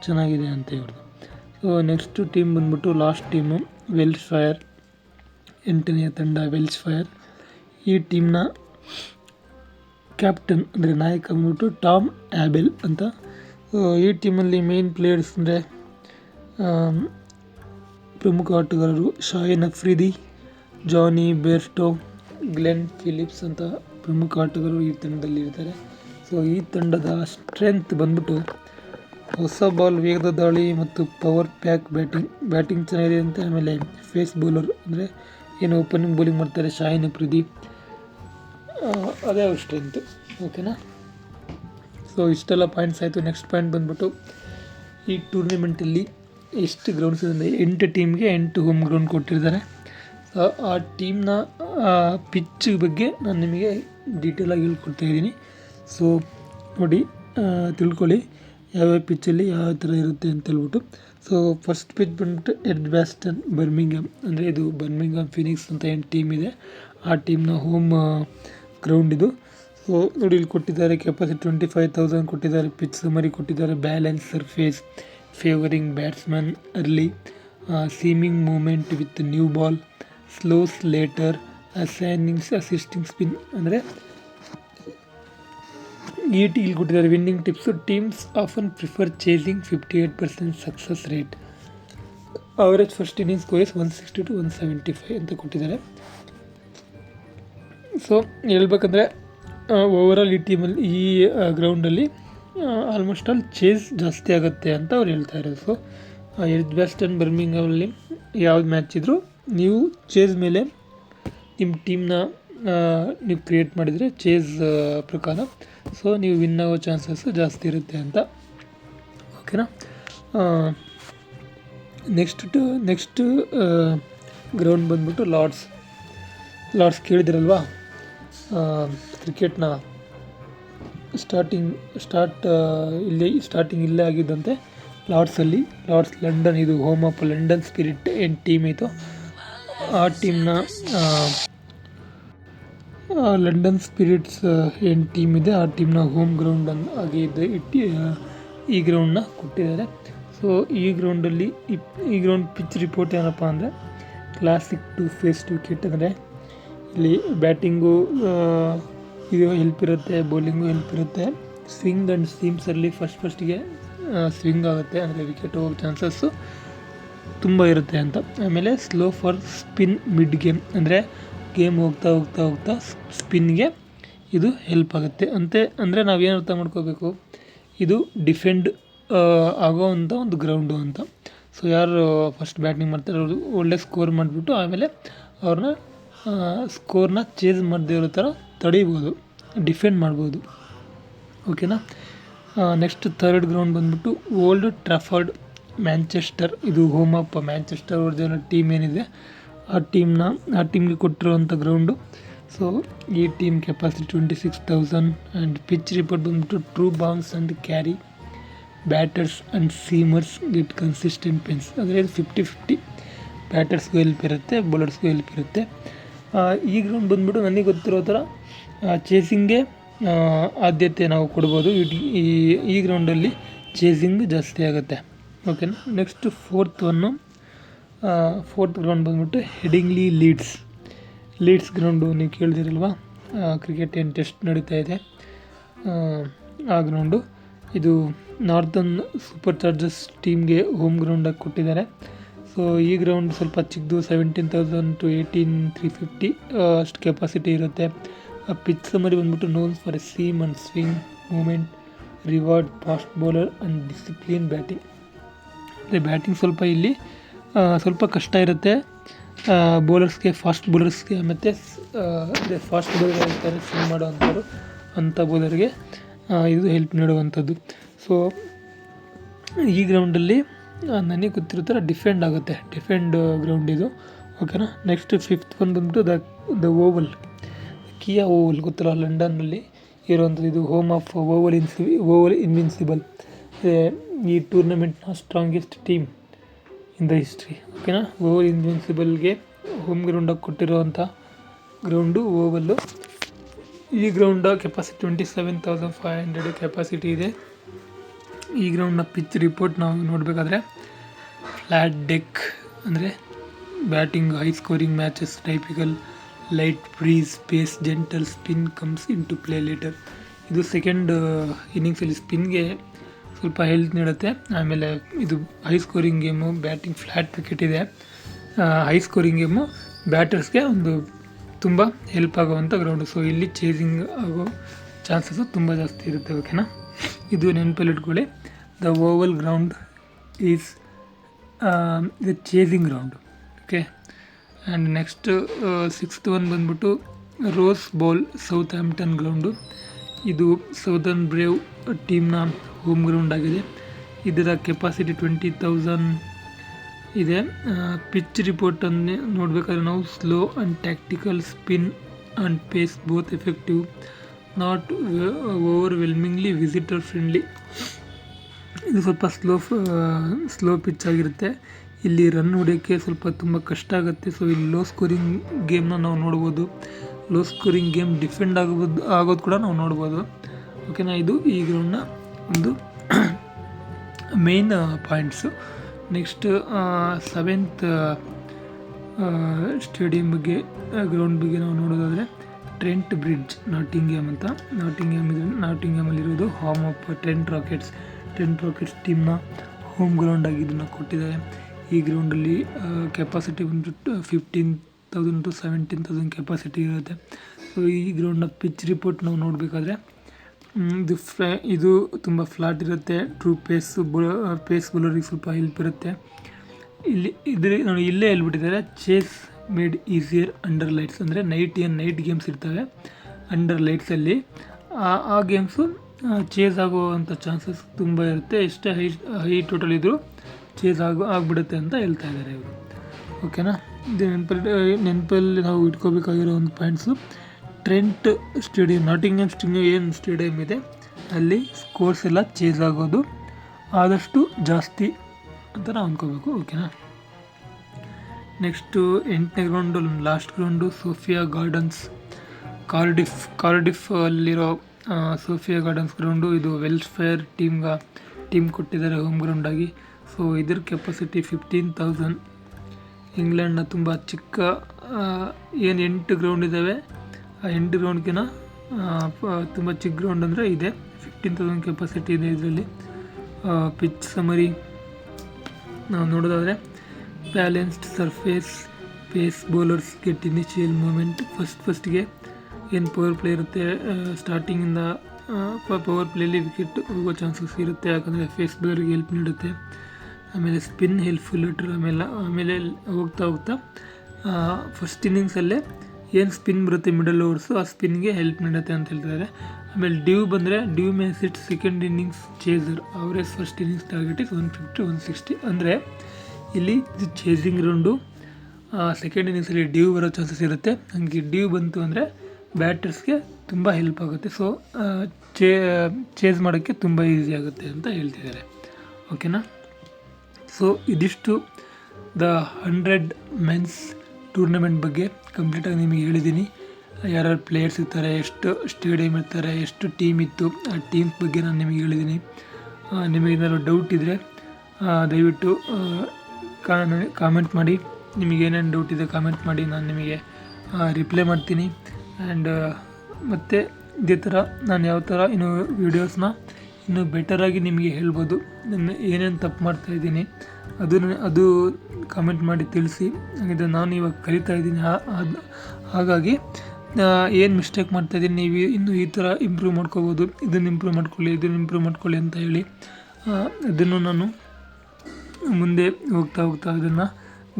ಚೆನ್ನಾಗಿದೆ ಅಂತ ಇವ್ರದ್ದು ಸೊ ನೆಕ್ಸ್ಟ್ ಟೀಮ್ ಬಂದ್ಬಿಟ್ಟು ಲಾಸ್ಟ್ ಟೀಮು ವೆಲ್ಸ್ ಫೈರ್ ಎಂಟನೆಯ ತಂಡ ವೆಲ್ಸ್ ಫೈರ್ ಈ ಟೀಮ್ನ ಕ್ಯಾಪ್ಟನ್ ಅಂದರೆ ನಾಯಕ ಬಂದ್ಬಿಟ್ಟು ಟಾಮ್ ಆ್ಯಬೆಲ್ ಅಂತ ಈ ಟೀಮಲ್ಲಿ ಮೇನ್ ಪ್ಲೇಯರ್ಸ್ ಅಂದರೆ ಪ್ರಮುಖ ಆಟಗಾರರು Shaheen Afridi, Jonny Bairstow Glenn Phillips ಅಂತ ಪ್ರಮುಖ ಆಟಗಾರರು ಈ ತಂಡದಲ್ಲಿ ಇರ್ತಾರೆ. ಸೊ ಈ ತಂಡದ ಸ್ಟ್ರೆಂತ್ ಬಂದ್ಬಿಟ್ಟು ಹೊಸ ಬಾಲ್ ವೇಗದ ದಾಳಿ ಮತ್ತು ಪವರ್ ಪ್ಯಾಕ್ ಬ್ಯಾಟಿಂಗ್ ಬ್ಯಾಟಿಂಗ್ ಚೆನ್ನಾಗಿದೆ ಅಂತ ಆಮೇಲೆ ಫೇಸ್ ಬೌಲರ್ ಅಂದರೆ ಏನು ಓಪನಿಂಗ್ ಬೌಲಿಂಗ್ ಮಾಡ್ತಾರೆ ಶಾಯಿನ್ ಅಫ್ರಿದಿ. ಅದೇ ಅವ್ರ ಸ್ಟ್ರೆಂತು ಓಕೆನಾ ಸೊ ಇಷ್ಟೆಲ್ಲ ಪಾಯಿಂಟ್ಸ್ ಆಯಿತು. ನೆಕ್ಸ್ಟ್ ಪಾಯಿಂಟ್ ಬಂದ್ಬಿಟ್ಟು ಈ ಟೂರ್ನಿಮೆಂಟಲ್ಲಿ ಎಷ್ಟು ಗ್ರೌಂಡ್ಸ್ ಇದೆ ಎಂಟು ಟೀಮ್ಗೆ ಎಂಟು ಹೋಮ್ ಗ್ರೌಂಡ್ ಕೊಟ್ಟಿರ್ತಾರೆ. ಸೊ ಆ ಟೀಮ್ನ ಪಿಚ್ ಬಗ್ಗೆ ನಾನು ನಿಮಗೆ ಡೀಟೇಲಾಗಿ ಹೇಳ್ಕೊಡ್ತಾ ಇದ್ದೀನಿ. ಸೊ ನೋಡಿ ತಿಳ್ಕೊಳ್ಳಿ ಯಾವ್ಯಾವ ಪಿಚ್ಚಲ್ಲಿ ಯಾವ ಥರ ಇರುತ್ತೆ ಅಂತ ಹೇಳ್ಬಿಟ್ಟು. ಸೊ ಫಸ್ಟ್ ಪಿಚ್ ಬಂದ್ಬಿಟ್ಟು ಎಡ್ ಬ್ಯಾಸ್ಟನ್ ಬರ್ಮಿಂಗಮ್ ಅಂದರೆ ಇದು ಬರ್ಮಿಂಗಮ್ ಫಿನಿಕ್ಸ್ ಅಂತ ಏನು ಟೀಮ್ ಇದೆ. ಆ ಟೀಮ್ನ ಹೋಮ್ ಗ್ರೌಂಡ್ ಇದು. ನೋಡಿ ಇಲ್ಲಿ ಕೊಟ್ಟಿದ್ದಾರೆ ಕೆಪಾಸಿಟಿ ಟ್ವೆಂಟಿ ಫೈವ್ ತೌಸಂಡ್ ಕೊಟ್ಟಿದ್ದಾರೆ ಪಿಚ್ ಸಮರಿ ಕೊಟ್ಟಿದ್ದಾರೆ balance surface favouring batsman early seaming movement with new ball slow slater as innings assisting spin ಅಂದರೆ ಈ ಇಲ್ಲಿ ಕೊಟ್ಟಿದ್ದಾರೆ winning tips teams often prefer chasing fifty eight percent success rate average first innings scores one sixty to one seventy five ಅಂತ ಕೊಟ್ಟಿದ್ದಾರೆ. ಸೊ ಹೇಳ್ಬೇಕಂದ್ರೆ ಓವರಾಲ್ ಈ ಟೀಮಲ್ಲಿ ಈ ಗ್ರೌಂಡಲ್ಲಿ ಆಲ್ಮೋಸ್ಟ್ ಆಲ್ ಚೇಸ್ ಜಾಸ್ತಿ ಆಗುತ್ತೆ ಅಂತ ಅವ್ರು ಹೇಳ್ತಾ ಇರೋದು. ಸೊ ಎಡ್ ವೆಸ್ಟರ್ನ್ ಬರ್ಮಿಂಗಲ್ಲಿ ಯಾವ್ದು ಮ್ಯಾಚ್ ಇದ್ದರೂ ನೀವು ಚೇಸ್ ಮೇಲೆ ನಿಮ್ಮ ಟೀಮ್ನ ನೀವು ಕ್ರಿಯೇಟ್ ಮಾಡಿದರೆ ಚೇಸ್ ಪ್ರಕಾರ. ಸೊ ನೀವು ವಿನ್ ಆಗೋ ಚಾನ್ಸಸ್ ಜಾಸ್ತಿ ಇರುತ್ತೆ ಅಂತ. ಓಕೆನಾ ನೆಕ್ಸ್ಟ್ ಟು ನೆಕ್ಸ್ಟ್ ಗ್ರೌಂಡ್ ಬಂದ್ಬಿಟ್ಟು ಲಾರ್ಡ್ಸ್ ಲಾರ್ಡ್ಸ್ ಕೇಳಿದಿರಲ್ವಾ? ಕ್ರಿಕೆಟ್ನ ಸ್ಟಾರ್ಟಿಂಗ್ ಸ್ಟಾರ್ಟ್ ಇಲ್ಲಿ ಸ್ಟಾರ್ಟಿಂಗ್ ಇಲ್ಲೇ ಆಗಿದ್ದಂತೆ ಲಾರ್ಡ್ಸಲ್ಲಿ. ಲಾರ್ಡ್ಸ್ ಲಂಡನ್, ಇದು ಹೋಮ್ ಆಫ್ ಲಂಡನ್ ಸ್ಪಿರಿಟ್ ಏನು ಟೀಮ್ ಇತ್ತು. ಆ ಟೀಮ್ನ ಲಂಡನ್ ಸ್ಪಿರಿಟ್ಸ್ ಏನು ಟೀಮ್ ಇದೆ. ಆ ಟೀಮ್ನ ಹೋಮ್ ಗ್ರೌಂಡ್ ಆಗಿ ಇದೆ ಇಟ್ಟು ಈ ಗ್ರೌಂಡ್ನ ಕೊಟ್ಟಿದ್ದಾರೆ. ಸೊ ಈ ಗ್ರೌಂಡಲ್ಲಿ ಈ ಗ್ರೌಂಡ್ ಪಿಚ್ ರಿಪೋರ್ಟ್ ಏನಪ್ಪ ಅಂದರೆ classic to face to kit ಅಂದರೆ ಇಲ್ಲಿ ಬ್ಯಾಟಿಂಗು ಇದು ಹೆಲ್ಪ್ ಇರುತ್ತೆ ಬೌಲಿಂಗು ಹೆಲ್ಪ್ ಇರುತ್ತೆ. ಸ್ವಿಂಗ್ ಆ್ಯಂಡ್ ಸೀಮ್ಸಲ್ಲಿ ಫಸ್ಟ್ ಫಸ್ಟಿಗೆ ಸ್ವಿಂಗ್ ಆಗುತ್ತೆ ಅಂದರೆ ವಿಕೆಟ್ ಹೋಗೋ ಚಾನ್ಸಸ್ಸು ತುಂಬ ಇರುತ್ತೆ ಅಂತ. ಆಮೇಲೆ slow for spin mid game ಅಂದರೆ ಗೇಮ್ ಹೋಗ್ತಾ ಹೋಗ್ತಾ ಹೋಗ್ತಾ ಸ್ಪಿನ್ಗೆ ಇದು ಹೆಲ್ಪ್ ಆಗುತ್ತೆ. ಅಂತೆ, ಅಂದರೆ ನಾವೇನು ಅರ್ಥ ಮಾಡ್ಕೋಬೇಕು? ಇದು ಡಿಫೆಂಡ್ ಆಗೋ ಅಂಥ ಒಂದು ಗ್ರೌಂಡು ಅಂತ. ಸೊ ಯಾರು ಫಸ್ಟ್ ಬ್ಯಾಟಿಂಗ್ ಮಾಡ್ತಾರೆ, ಅವರು ಒಳ್ಳೆ ಸ್ಕೋರ್ ಮಾಡಿಬಿಟ್ಟು ಆಮೇಲೆ ಅವ್ರನ್ನ ಸ್ಕೋರ್ನ ಚೇಂಜ್ ಮಾಡದೇ ಇರೋ ಥರ ತಡೀಬೋದು ಡಿಫೆಂಡ್ ಮಾಡ್ಬೋದು. ಓಕೆನಾ ನೆಕ್ಸ್ಟ್ ಥರ್ಡ್ ಗ್ರೌಂಡ್ ಬಂದ್ಬಿಟ್ಟು ಓಲ್ಡ್ ಟ್ರಾಫರ್ಡ್ ಮ್ಯಾಂಚೆಸ್ಟರ್ ಇದು ಹೋಮ್ ಆಫ್ ಮ್ಯಾಂಚೆಸ್ಟರ್ ಅವ್ರದ್ದು ಟೀಮ್ ಏನಿದೆ, ಆ ಟೀಮ್ನ ಆ ಟೀಮ್ಗೆ ಕೊಟ್ಟಿರುವಂಥ ಗ್ರೌಂಡು ಸೊ ಈ team capacity twenty six thousand and pitch report ಬಂದ್ಬಿಟ್ಟು true bounce and carry batters and seamers get consistent pace ಅಂದರೆ ಇದು ಫಿಫ್ಟಿ ಫಿಫ್ಟಿ ಬ್ಯಾಟರ್ಸ್ಗೂ ಹೆಲ್ಪ್ ಇರುತ್ತೆ ಬೌಲರ್ಸ್ಗೂ ಹೆಲ್ಪ್ ಇರುತ್ತೆ. ಈ ಗ್ರೌಂಡ್ ಬಂದ್ಬಿಟ್ಟು ನನಗೆ ಗೊತ್ತಿರೋ ಥರ ಚೇಸಿಂಗ್ಗೆ ಆದ್ಯತೆ ನಾವು ಕೊಡ್ಬೋದು. ಈ- ಈ ಗ್ರೌಂಡಲ್ಲಿ ಚೇಸಿಂಗ್ ಜಾಸ್ತಿ ಆಗುತ್ತೆ. ಓಕೆನಾ next fourth one fourth ground ಬಂದ್ಬಿಟ್ಟು ಹೆಡಿಂಗ್ಲಿ ಲೀಡ್ಸ್ ಲೀಡ್ಸ್ ಗ್ರೌಂಡು ನೀವು ಕೇಳಿದಿರಲ್ವಾ? ಕ್ರಿಕೆಟ್ ಏನು ಟೆಸ್ಟ್ ನಡೀತಾ ಇದೆ. ಆ ಗ್ರೌಂಡು ಇದು ನಾರ್ತನ್ ಸೂಪರ್ ಚಾರ್ಜಸ್ ಟೀಮ್ಗೆ ಹೋಮ್ ಗ್ರೌಂಡಾಗಿ ಕೊಟ್ಟಿದ್ದಾರೆ. ಸೊ ಈ ಗ್ರೌಂಡ್ ಸ್ವಲ್ಪ ಚಿಕ್ಕದು seventeen thousand to eighteen three fifty ಅಷ್ಟು ಕೆಪಾಸಿಟಿ ಇರುತ್ತೆ. ಆ ಪಿಚ್ ಸಮರಿ ಬಂದ್ಬಿಟ್ಟು known for seam and swing movement reward fast bowler and discipline batting ಅಂದರೆ ಬ್ಯಾಟಿಂಗ್ ಸ್ವಲ್ಪ ಇಲ್ಲಿ ಸ್ವಲ್ಪ ಕಷ್ಟ ಇರುತ್ತೆ. ಬೌಲರ್ಸ್ಗೆ ಫಾಸ್ಟ್ ಬೌಲರ್ಸ್ಗೆ ಮತ್ತು ಫಾಸ್ಟ್ ಬೌಲರ್ ಇರ್ತಾರೆ ಸ್ವಿಂಗ್ ಮಾಡೋವಂಥವ್ರು ಅಂಥ ಬೌಲರ್ಗೆ ಇದು ಹೆಲ್ಪ್ ನೀಡುವಂಥದ್ದು. ಸೊ ಈ ಗ್ರೌಂಡಲ್ಲಿ ನನಗೆ ಗೊತ್ತಿರೋ ಥರ ಡಿಫೆಂಡ್ ಆಗುತ್ತೆ. ಡಿಫೆಂಡ್ ಗ್ರೌಂಡ್ ಇದು. ಓಕೆನಾ? ನೆಕ್ಸ್ಟ್ ಫಿಫ್ತ್ ಒಂದು ಬಂದ್ಬಿಟ್ಟು the the Oval. Kia Oval ಗೊತ್ತಿಲ್ಲ, ಲಂಡನ್ನಲ್ಲಿ ಇರೋವಂಥದ್ದು ಇದು ಹೋಮ್ ಆಫ್ ಓವಲ್ ಇನ್ಸಿ ಓವಲ್ ಇನ್ವಿನ್ಸಿಬಲ್ ಈ ಟೂರ್ನಮೆಂಟ್ನ strongest team in the history ಓಕೆನಾ? ಓವಲ್ ಇನ್ವಿನ್ಸಿಬಲ್ಗೆ ಹೋಮ್ ಗ್ರೌಂಡಾಗಿ ಕೊಟ್ಟಿರುವಂಥ ಗ್ರೌಂಡು ಓವಲ್ಲು ಈ ground capacity twenty seven thousand five hundred capacity ಇದೆ. ಈ ಗ್ರೌಂಡ್ನ ಪಿಚ್ ರಿಪೋರ್ಟ್ ನಾವು ನೋಡಬೇಕಾದ್ರೆ ಫ್ಲ್ಯಾಟ್ ಡೆಕ್ ಅಂದರೆ batting high scoring matches typical light breeze space gentle spin comes in to play later ಇದು ಸೆಕೆಂಡ್ ಇನ್ನಿಂಗ್ಸಲ್ಲಿ ಸ್ಪಿನ್ಗೆ ಸ್ವಲ್ಪ ಹೆಲ್ತ್ ನೀಡುತ್ತೆ. ಆಮೇಲೆ ಇದು high scoring game batting flat cricket ಇದೆ. ಹೈ ಸ್ಕೋರಿಂಗ್ ಗೇಮು ಬ್ಯಾಟರ್ಸ್ಗೆ ಒಂದು ತುಂಬ ಹೆಲ್ಪ್ ಆಗುವಂಥ ಗ್ರೌಂಡು ಸೊ ಇಲ್ಲಿ ಚೇಸಿಂಗ್ ಆಗೋ ಚಾನ್ಸಸ್ಸು ತುಂಬ ಜಾಸ್ತಿ ಇರುತ್ತೆ ಓಕೆನಾ ಇದು ನೆನಪಲ್ಲಿ ಇಟ್ಕೊಳ್ಳಿ the Oval ground is the chasing ground okay and next sixth one ಬಂದ್ಬಿಟ್ಟು Rose Bowl Southampton ground ಇದು ಸೌದರ್ನ್ ಬ್ರೇವ್ ಟೀಮ್ನ ಹೋಮ್ ಗ್ರೌಂಡ್ ಆಗಿದೆ. ಇದರ ಕೆಪಾಸಿಟಿ ಟ್ವೆಂಟಿ ತೌಸಂಡ್ ಇದೆ. ಪಿಚ್ ರಿಪೋರ್ಟನ್ನು ನೋಡಬೇಕಾದ್ರೆ ನಾವು slow and tactical spin and pace both effective not overwhelmingly visitor friendly ಇದು ಸ್ವಲ್ಪ ಸ್ಲೋ ಸ್ಲೋ ಪಿಚ್ ಆಗಿರುತ್ತೆ. ಇಲ್ಲಿ ರನ್ ಹೊಡೆಯೋಕ್ಕೆ ಸ್ವಲ್ಪ ತುಂಬ ಕಷ್ಟ ಆಗುತ್ತೆ. ಸೊ ಇಲ್ಲಿ ಲೋ ಸ್ಕೋರಿಂಗ್ ಗೇಮ್ನ ನಾವು ನೋಡ್ಬೋದು. ಲೋ ಸ್ಕೋರಿಂಗ್ ಗೇಮ್ ಡಿಫೆಂಡ್ ಆಗೋದು ಆಗೋದು ಕೂಡ ನಾವು ನೋಡ್ಬೋದು. ಓಕೆನಾ ಇದು ಈ ಗ್ರೌಂಡ್ನ ಒಂದು main points next seventh stadium ಬಗ್ಗೆ ಗ್ರೌಂಡ್ ಬಗ್ಗೆ ನಾವು ನೋಡೋದಾದರೆ ಟ್ರೆಂಟ್ ಬ್ರಿಡ್ಜ್ ನಾಟಿಂಗ್ ಗೇಮ್ ಅಂತ. ನಾಟಿಂಗ್ ನಾಟಿಂಗ್ಯಾಮ್ ಇದೆ ನಾಟಿಂಗ್ಯಾಮಲ್ಲಿರೋದು home of Trent Rockets Trent Rockets ಟೀಮ್ನ home ground ಆಗಿ ಇದನ್ನು ಕೊಟ್ಟಿದ್ದಾರೆ. ಈ ಗ್ರೌಂಡಲ್ಲಿ ಕೆಪಾಸಿಟಿ ಬಂದು fifteen thousand to seventeen thousand capacity ಇರುತ್ತೆ. ಸೊ ಈ ಗ್ರೌಂಡ್ನ ಪಿಚ್ ರಿಪೋರ್ಟ್ ನಾವು ನೋಡಬೇಕಾದ್ರೆ ಇದು ಫ್ಲಾ, ಇದು ತುಂಬ ಫ್ಲಾಟ್ ಇರುತ್ತೆ. ಟ್ರೂ ಪೇಸ್ ಪೇಸ್ ಬೌಲರಿಗೆ ಸ್ವಲ್ಪ ಹೆಲ್ಪ್ ಇರುತ್ತೆ. ಇಲ್ಲಿ, ಇದ್ರ, ನೋಡಿ, ಇಲ್ಲೇ ಹೇಳ್ಬಿಟ್ಟಿದ್ದಾರೆ chase made easier under lights ಅಂದರೆ ನೈಟ್ ಏನು ನೈಟ್ ಗೇಮ್ಸ್ ಇರ್ತವೆ ಅಂಡರ್ ಲೈಟ್ಸಲ್ಲಿ ಆ ಗೇಮ್ಸು ಚೇಸ್ ಆಗುವಂಥ ಚಾನ್ಸಸ್ ತುಂಬ ಇರುತ್ತೆ. ಎಷ್ಟೇ ಹೈ ಹೈ ಟೋಟಲ್ ಇದ್ದರೂ ಚೇಸ್ ಆಗು, ಆಗಿಬಿಡುತ್ತೆ ಅಂತ ಹೇಳ್ತಾ ಇದ್ದಾರೆ ಇವರು. ಓಕೆನಾ ಇದು ನೆನಪಲ್ಲಿ ನೆನಪಲ್ಲಿ ನಾವು ಇಟ್ಕೋಬೇಕಾಗಿರೋ ಒಂದು points Trent stadium Nottingham sting ಏನು ಸ್ಟೇಡಿಯಂ ಇದೆ, ಅಲ್ಲಿ ಸ್ಕೋರ್ಸ್ ಎಲ್ಲ ಚೇಸ್ ಆಗೋದು ಆದಷ್ಟು ಜಾಸ್ತಿ ಅಂತ ನಾವು ಅಂದ್ಕೋಬೇಕು ಓಕೆನಾ ನೆಕ್ಸ್ಟು ಎಂಟನೇ ground last ground Sophia Gardens Cardiff Cardiff ಅಲ್ಲಿರೋ ಸೋಫಿಯಾ ಗಾರ್ಡನ್ಸ್ ಗ್ರೌಂಡು, ಇದು ವೆಲ್ಫೇರ್ ಟೀಮ್ಗೆ ಟೀಮ್ ಕೊಟ್ಟಿದ್ದಾರೆ ಹೋಮ್ ಗ್ರೌಂಡಾಗಿ ಸೊ ಇದ್ರ ಕೆಪಾಸಿಟಿ ಫಿಫ್ಟೀನ್ ತೌಸಂಡ್ ಇಂಗ್ಲೆಂಡ್ನ ತುಂಬ ಚಿಕ್ಕ ಏನು ಎಂಟು ಗ್ರೌಂಡ್ ಇದ್ದಾವೆ ಆ ಎಂಟು ಗ್ರೌಂಡ್ಗಿನ ತುಂಬ ಚಿಕ್ಕ ಗ್ರೌಂಡ್ ಅಂದರೆ ಇದೆ. ಫಿಫ್ಟೀನ್ ತೌಸಂಡ್ ಕೆಪಾಸಿಟಿ ಇದೆ ಇದರಲ್ಲಿ. ಪಿಚ್ ಸಮರಿ ನಾವು ನೋಡೋದಾದರೆ balanced surface pace bowlers get initial movement first ಫಸ್ಟ್ಗೆ ಏನು ಪವರ್ ಪ್ಲೇ ಇರುತ್ತೆ ಸ್ಟಾರ್ಟಿಂಗಿಂದ ಪವರ್ ಪ್ಲೇಲಿ ವಿಕೆಟ್ ಹೋಗೋ ಚಾನ್ಸಸ್ ಇರುತ್ತೆ. ಯಾಕಂದರೆ ಫೇಸ್ ಬೌಲರ್ಗೆ ಹೆಲ್ಪ್ ನೀಡುತ್ತೆ. ಆಮೇಲೆ ಸ್ಪಿನ್ ಹೆಲ್ಪ್ಫುಲ್ ಆಮೇಲೆ ಆಮೇಲೆ ಹೋಗ್ತಾ ಹೋಗ್ತಾ ಫಸ್ಟ್ ಇನ್ನಿಂಗ್ಸಲ್ಲೇ ಏನು ಸ್ಪಿನ್ ಬರುತ್ತೆ ಮಿಡಲ್ ಓವರ್ಸು ಆ ಸ್ಪಿನ್ಗೆ ಹೆಲ್ಪ್ ನೀಡುತ್ತೆ ಅಂತ ಹೇಳ್ತಾರೆ ಆಮೇಲೆ ಡ್ಯೂ ಬಂದರೆ dew makes it second innings chaser ಅವರೇ first innings target is one fifty one sixty ಅಂದರೆ ಇಲ್ಲಿ ಇದು ಚೇಸಿಂಗ್ ರೌಂಡು ಸೆಕೆಂಡ್ ಇನ್ನಿಂಗ್ಸಲ್ಲಿ ಡ್ಯೂ ಬರೋ ಚಾನ್ಸಸ್ ಇರುತ್ತೆ. ಹಂಗೆ ಡ್ಯೂ ಬಂತು ಅಂದರೆ ಬ್ಯಾಟರ್ಸ್ಗೆ ತುಂಬ ಹೆಲ್ಪ್ ಆಗುತ್ತೆ. ಸೊ ಚೇ ಚೇಸ್ ಮಾಡೋಕ್ಕೆ ತುಂಬ ಈಸಿ ಆಗುತ್ತೆ ಅಂತ ಹೇಳ್ತಿದ್ದಾರೆ. ಓಕೆನಾ ಸೊ ಇದಿಷ್ಟು ದ ಹಂಡ್ರೆಡ್ ಮೆನ್ಸ್ ಟೂರ್ನಮೆಂಟ್ ಬಗ್ಗೆ ಕಂಪ್ಲೀಟಾಗಿ ನಿಮಗೆ ಹೇಳಿದ್ದೀನಿ. ಯಾರ್ಯಾರು ಪ್ಲೇಯರ್ಸ್ ಇರ್ತಾರೆ, ಎಷ್ಟು ಸ್ಟೇಡಿಯಂ ಇರ್ತಾರೆ, ಎಷ್ಟು ಟೀಮ್ ಇತ್ತು, ಆ ಟೀಮ್ಸ್ ಬಗ್ಗೆ ನಾನು ನಿಮಗೆ ಹೇಳಿದ್ದೀನಿ. ಏನಾದರೂ ಡೌಟ್ ಇದ್ದರೆ ದಯವಿಟ್ಟು ಕಾಮೆಂಟ್ ಮಾಡಿ. ನಿಮಗೆ ಏನೇನು ಡೌಟ್ ಇದೆ ಕಾಮೆಂಟ್ ಮಾಡಿ. ನಾನು ನಿಮಗೆ ರಿಪ್ಲೈ ಮಾಡ್ತೀನಿ. ಆ್ಯಂಡ್ ಮತ್ತು ಇದೇ ಥರ ನಾನು ಯಾವ ಥರ ಇನ್ನು ವೀಡಿಯೋಸ್ನ ಇನ್ನೂ ಬೆಟರಾಗಿ ನಿಮಗೆ ಹೇಳ್ಬೋದು. ನನ್ನ ಏನೇನು ತಪ್ಪು ಮಾಡ್ತಾಯಿದ್ದೀನಿ ಅದನ್ನು, ಅದು ಕಮೆಂಟ್ ಮಾಡಿ ತಿಳಿಸಿ. ಹಾಗಿದ್ರೆ ನಾನು ಇವಾಗ ಕಲಿತಾ ಇದ್ದೀನಿ. ಹಾಗಾಗಿ ಏನು ಮಿಸ್ಟೇಕ್ ಮಾಡ್ತಾಯಿದ್ದೀನಿ ನೀವು ಇನ್ನು ಈ ಥರ ಇಂಪ್ರೂವ್ ಮಾಡ್ಕೋಬೋದು. ಇದನ್ನು ಇಂಪ್ರೂವ್ ಮಾಡ್ಕೊಳ್ಳಿ, ಇದನ್ನು ಇಂಪ್ರೂವ್ ಮಾಡ್ಕೊಳ್ಳಿ ಅಂತ ಹೇಳಿ ಅದನ್ನು ನಾನು ಮುಂದೆ ಹೋಗ್ತಾ ಹೋಗ್ತಾ ಅದನ್ನು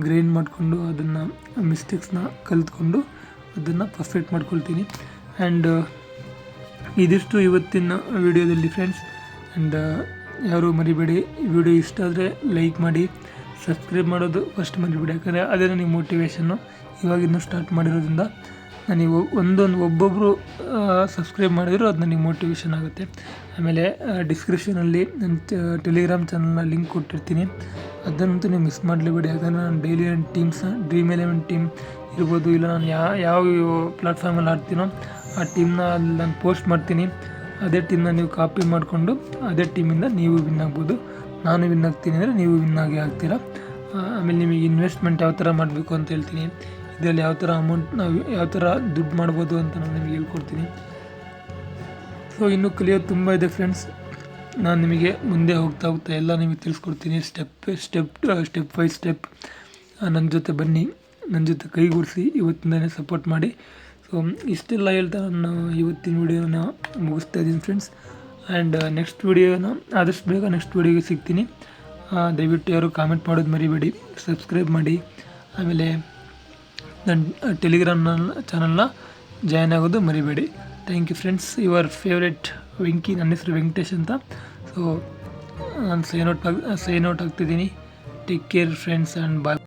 ಗ್ರೈಂಡ್ ಮಾಡಿಕೊಂಡು ಅದನ್ನು ಮಿಸ್ಟೇಕ್ಸ್ನ ಕಲಿತ್ಕೊಂಡು ಅದನ್ನು ಪರ್ಫೆಕ್ಟ್ ಮಾಡ್ಕೊಳ್ತೀನಿ. ಆ್ಯಂಡ್ ಇದಿಷ್ಟು ಇವತ್ತಿನ ವಿಡಿಯೋದಲ್ಲಿ ಫ್ರೆಂಡ್ಸ್ ಆ್ಯಂಡ್ ಯಾರು ಮರಿಬೇಡಿ. ವಿಡಿಯೋ ಇಷ್ಟ ಆದರೆ ಲೈಕ್ ಮಾಡಿ ಸಬ್ಸ್ಕ್ರೈಬ್ ಮಾಡೋದು ಫಸ್ಟ್ ಮರಿಬೇಡಿ. ಯಾಕಂದರೆ ಅದೇ ನನಗೆ ಮೋಟಿವೇಶನ್ನು ಇವಾಗಿನ್ನೂ ಸ್ಟಾರ್ಟ್ ಮಾಡಿರೋದ್ರಿಂದ ನನಗೆ ಒಂದೊಂದು ಒಬ್ಬೊಬ್ಬರು ಸಬ್ಸ್ಕ್ರೈಬ್ ಮಾಡಿದ್ರು ಅದು ನನಗೆ ಮೋಟಿವೇಶನ್ ಆಗುತ್ತೆ. ಆಮೇಲೆ ಡಿಸ್ಕ್ರಿಪ್ಷನಲ್ಲಿ ನನ್ನ ಟೆಲಿಗ್ರಾಮ್ ಚಾನಲ್ನ ಲಿಂಕ್ ಕೊಟ್ಟಿರ್ತೀನಿ. ಅದನ್ನಂತೂ ನೀವು ಮಿಸ್ ಮಾಡಲೇಬೇಡಿ. ಯಾಕಂದರೆ ನಾನು ಡೈಲಿ ನನ್ನ ಟೀಮ್ಸ್ ಡ್ರೀಮ್ ಎಲೆವೆನ್ ಟೀಮ್ ಇರ್ಬೋದು, ಇಲ್ಲ ನಾನು ಯಾವ ಯಾವ ಪ್ಲಾಟ್ಫಾರ್ಮಲ್ಲಿ ಆಡ್ತೀನೋ ಆ ಟೀಮ್ನ ಅಲ್ಲಿ ನಾನು ಪೋಸ್ಟ್ ಮಾಡ್ತೀನಿ. ಅದೇ ಟೀಮ್ನ ನೀವು ಕಾಪಿ ಮಾಡಿಕೊಂಡು ಅದೇ ಟೀಮಿಂದ ನೀವು ವಿನ್ ಆಗ್ಬೋದು. ನಾನು ವಿನ್ ಆಗ್ತೀನಿ ಅಂದರೆ ನೀವು ವಿನ್ ಆಗಿ ಆಗ್ತೀರಾ. ಆಮೇಲೆ ನಿಮಗೆ ಇನ್ವೆಸ್ಟ್ಮೆಂಟ್ ಯಾವ ಥರ ಮಾಡಬೇಕು ಅಂತ ಹೇಳ್ತೀನಿ. ಇದರಲ್ಲಿ ಯಾವ ಥರ ಅಮೌಂಟ್ ನಾವು ಯಾವ ಥರ ದುಡ್ಡು ಮಾಡ್ಬೋದು ಅಂತ ನಾನು ನಿಮಗೆ ಹೇಳ್ಕೊಡ್ತೀನಿ. ಸೊ ಇನ್ನೂ ಕಲಿಯೋದು ತುಂಬ ಇದೆ ಫ್ರೆಂಡ್ಸ್ ನಾನು ನಿಮಗೆ ಮುಂದೆ ಹೋಗ್ತಾ ಹೋಗ್ತಾ ಎಲ್ಲ ನಿಮಗೆ ತಿಳಿಸ್ಕೊಡ್ತೀನಿ. Step step step by step ನನ್ನ ಜೊತೆ ಬನ್ನಿ. ನನ್ನ ಜೊತೆ ಕೈಗೂಡಿಸಿ ಇವತ್ತಿಂದನೇ ಸಪೋರ್ಟ್ ಮಾಡಿ. ಸೊ ಇಷ್ಟೆಲ್ಲ ಹೇಳ್ತಾ ನಾನು ಇವತ್ತಿನ ವಿಡಿಯೋನ ಮುಗಿಸ್ತಾ ಇದ್ದೀನಿ ಫ್ರೆಂಡ್ಸ್ ಆ್ಯಂಡ್ ನೆಕ್ಸ್ಟ್ ವಿಡಿಯೋನ ಆದಷ್ಟು ಬೇಗ ನೆಕ್ಸ್ಟ್ ವಿಡಿಯೋಗೆ ಸಿಗ್ತೀನಿ. ದಯವಿಟ್ಟು ಯಾರು ಕಾಮೆಂಟ್ ಮಾಡೋದು ಮರಿಬೇಡಿ ಸಬ್ಸ್ಕ್ರೈಬ್ ಮಾಡಿ. ಆಮೇಲೆ ನನ್ನ ಟೆಲಿಗ್ರಾಮ್ ಚಾನಲ್ನ ಜಾಯ್ನ್ ಆಗೋದು ಮರಿಬೇಡಿ. Thank you friends your favourite Venki ನನ್ನ ಹೆಸರು ವೆಂಕಟೇಶ್ ಅಂತ. ಸೊ ನಾನು sign out sign out ಆಗ್ತಿದ್ದೀನಿ take care friends and bye